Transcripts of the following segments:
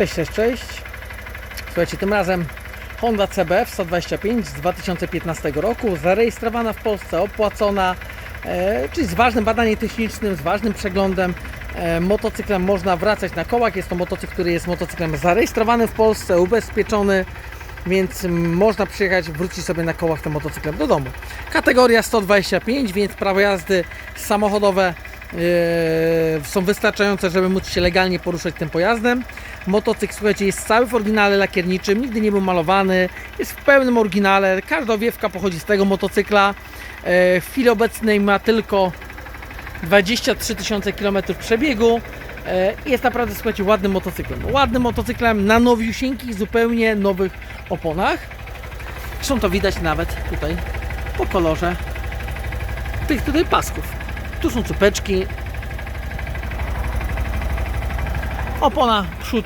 Cześć, cześć, cześć. Słuchajcie, tym razem Honda CBF 125 z 2015 roku, zarejestrowana w Polsce, opłacona, e, czyli z ważnym badaniem technicznym, z ważnym przeglądem. E, motocyklem można wracać na kołach. Jest to motocykl, który jest motocyklem zarejestrowany w Polsce, ubezpieczony, więc można przyjechać, wrócić sobie na kołach tym motocyklem do domu. Kategoria 125, więc prawo jazdy samochodowe są wystarczające, żeby móc się legalnie poruszać tym pojazdem. Motocykl, słuchajcie, jest cały w oryginale lakierniczym, nigdy nie był malowany, jest w pełnym oryginale. Każda owiewka pochodzi z tego motocykla. Yy, W chwili obecnej ma tylko 23 tysiące km przebiegu. Yy, Jest naprawdę, słuchajcie, ładnym motocyklem. Ładnym motocyklem na nowiusieńkich, zupełnie nowych oponach. Zresztą to widać nawet tutaj po kolorze tych tutaj pasków. Tu są cupeczki. Opona przód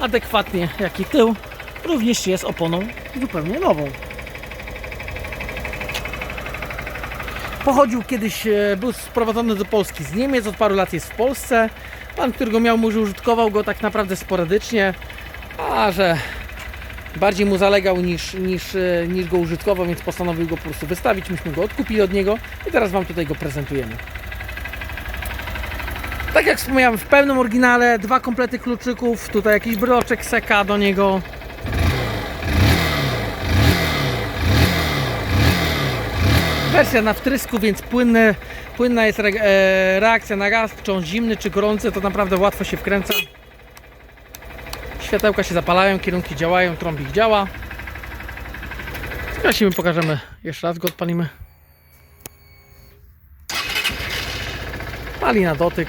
adekwatnie jak i tył również jest oponą zupełnie nową. Pochodził kiedyś, e, był sprowadzony do Polski z Niemiec, od paru lat jest w Polsce. Pan, który go miał, może użytkował go tak naprawdę sporadycznie, a że bardziej mu zalegał niż, niż, e, niż go użytkował, więc postanowił go po prostu wystawić. Myśmy go odkupili od niego i teraz Wam tutaj go prezentujemy. Tak jak wspomniałem, w pełnym oryginale, dwa komplety kluczyków, tutaj jakiś broczek seka do niego. Wersja na wtrysku, więc płynny, płynna jest e, reakcja na gaz, czy on zimny, czy gorący, to naprawdę łatwo się wkręca. Światełka się zapalają, kierunki działają, trąbik działa. Zgasimy, pokażemy jeszcze raz, go odpalimy. Pali na dotyk.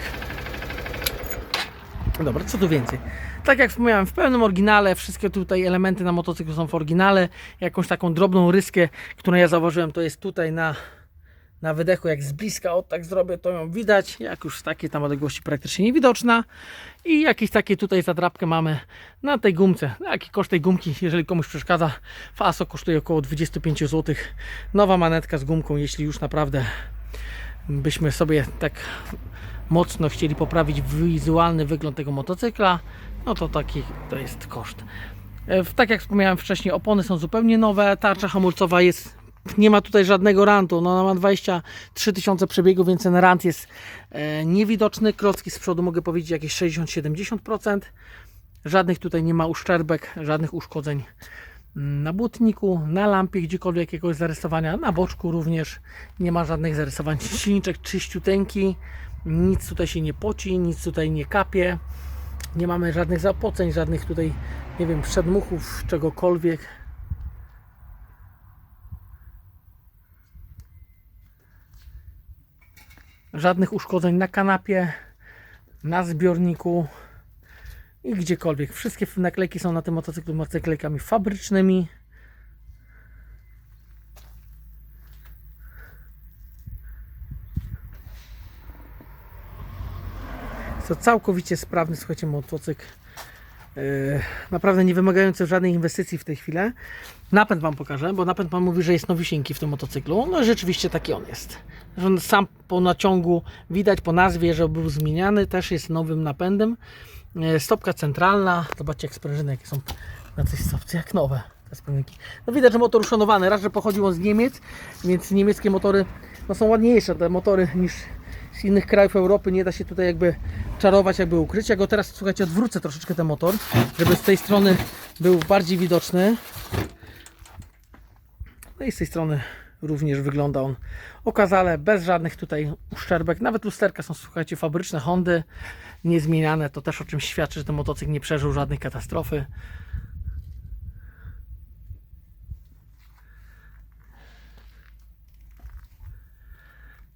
Dobra, co tu więcej? Tak jak wspomniałem, w pełnym oryginale, wszystkie tutaj elementy na motocyklu są w oryginale. Jakąś taką drobną ryskę, którą ja zauważyłem, to jest tutaj na, na wydechu, jak z bliska, o tak zrobię, to ją widać. Jak już z takiej tam odległości praktycznie niewidoczna. I jakieś takie tutaj zadrapkę mamy na tej gumce. Jaki koszt tej gumki, jeżeli komuś przeszkadza? Faso kosztuje około 25 zł. Nowa manetka z gumką, jeśli już naprawdę byśmy sobie tak mocno chcieli poprawić wizualny wygląd tego motocykla, no to taki to jest koszt. E, Tak jak wspomniałem wcześniej, opony są zupełnie nowe, tarcza hamulcowa jest, nie ma tutaj żadnego rantu, no ona ma 23 tysiące przebiegu, więc ten rant jest e, niewidoczny, klocki z przodu mogę powiedzieć jakieś 60-70%, żadnych tutaj nie ma uszczerbek, żadnych uszkodzeń na błotniku, na lampie gdziekolwiek jakiegoś zarysowania, na boczku również nie ma żadnych zarysowań. Silniczek czyściuteńki, nic tutaj się nie poci, nic tutaj nie kapie, nie mamy żadnych zapoceń, żadnych tutaj, nie wiem, przedmuchów, czegokolwiek. Żadnych uszkodzeń na kanapie, na zbiorniku i gdziekolwiek. Wszystkie naklejki są na tym motocyklu naklejkami fabrycznymi. To całkowicie sprawny, słuchajcie, motocykl. Yy, naprawdę nie wymagający żadnej inwestycji w tej chwili. Napęd Wam pokażę, bo napęd Pan mówi, że jest nowisieńki w tym motocyklu. No rzeczywiście taki on jest. Sam po naciągu widać po nazwie, że był zmieniany, też jest nowym napędem. Yy, Stopka centralna. Zobaczcie jak sprężyny jakie są na tej stopce, jak nowe. No widać, że motor uszanowany. Raz, że pochodził on z Niemiec, więc niemieckie motory no, są ładniejsze te motory niż z innych krajów Europy. Nie da się tutaj jakby czarować, jakby ukryć. Ja go teraz, słuchajcie, odwrócę troszeczkę ten motor, żeby z tej strony był bardziej widoczny. No i z tej strony również wygląda on okazale, bez żadnych tutaj uszczerbek. Nawet lusterka są, słuchajcie, fabryczne Hondy, niezmieniane. To też o czym świadczy, że ten motocykl nie przeżył żadnej katastrofy.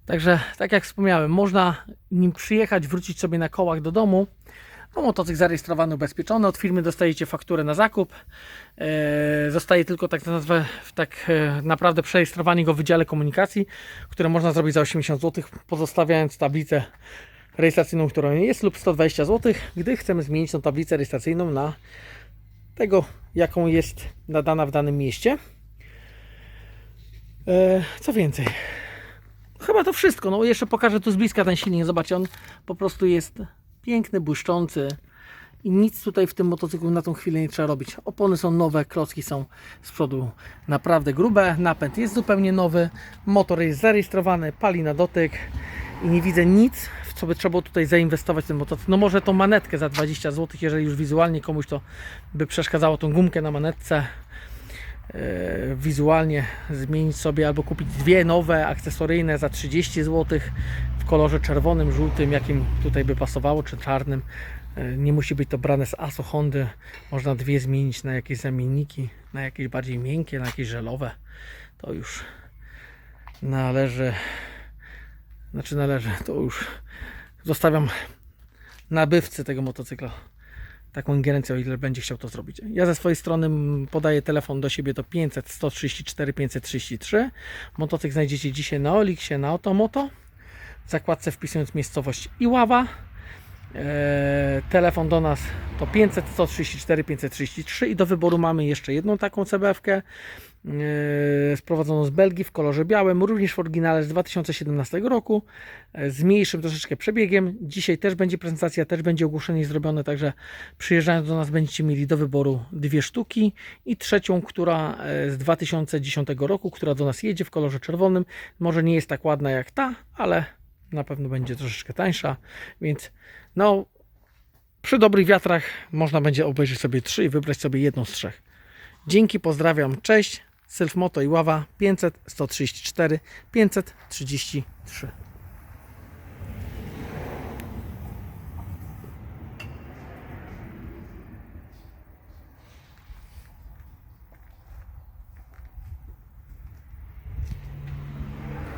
Także, tak jak wspomniałem, można nim przyjechać, wrócić sobie na kołach do domu. No, motocykl zarejestrowany, ubezpieczony. Od firmy dostajecie fakturę na zakup. E, zostaje tylko tak, nazwę, tak e, naprawdę przerejestrowanie go w Wydziale Komunikacji, które można zrobić za 80 zł, pozostawiając tablicę rejestracyjną, którą jest, lub 120 zł, gdy chcemy zmienić tą tablicę rejestracyjną na tego, jaką jest nadana w danym mieście. E, co więcej? Chyba to wszystko. No jeszcze pokażę tu z bliska ten silnik. Zobaczcie, on po prostu jest piękny, błyszczący. i nic tutaj w tym motocyklu na tą chwilę nie trzeba robić. Opony są nowe, klocki są z przodu naprawdę grube, napęd jest zupełnie nowy, motor jest zarejestrowany, pali na dotyk i nie widzę nic, w co by trzeba było tutaj zainwestować ten motocykl. No może tą manetkę za 20 zł, jeżeli już wizualnie komuś to by przeszkadzało tą gumkę na manetce e, wizualnie zmienić sobie albo kupić dwie nowe akcesoryjne za 30 zł w kolorze czerwonym, żółtym, jakim tutaj by pasowało, czy czarnym. E, Nie musi być to brane z ASO Hondy. Można dwie zmienić na jakieś zamienniki, na jakieś bardziej miękkie, na jakieś żelowe. To już należy, znaczy należy, to już zostawiam nabywcy tego motocykla taką ingerencję, o ile będzie chciał to zrobić. Ja ze swojej strony podaję telefon do siebie to 500 134 533. Motocykl znajdziecie dzisiaj na Oliksie, na Otomoto. W zakładce wpisując miejscowość Iława. Eee, telefon do nas to 500 134 533 i do wyboru mamy jeszcze jedną taką CBF-kę e, sprowadzoną z Belgii w kolorze białym, również w oryginale z 2017 roku, e, z mniejszym troszeczkę przebiegiem. Dzisiaj też będzie prezentacja, też będzie ogłoszenie zrobione, także przyjeżdżając do nas będziecie mieli do wyboru dwie sztuki i trzecią, która e, z 2010 roku, która do nas jedzie w kolorze czerwonym. Może nie jest tak ładna jak ta, ale na pewno będzie troszeczkę tańsza, więc no przy dobrych wiatrach można będzie obejrzeć sobie trzy i wybrać sobie jedną z trzech. Dzięki, pozdrawiam, cześć. Selfmoto i Ława 500 134 533.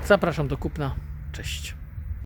Zapraszam do kupna. Cześć.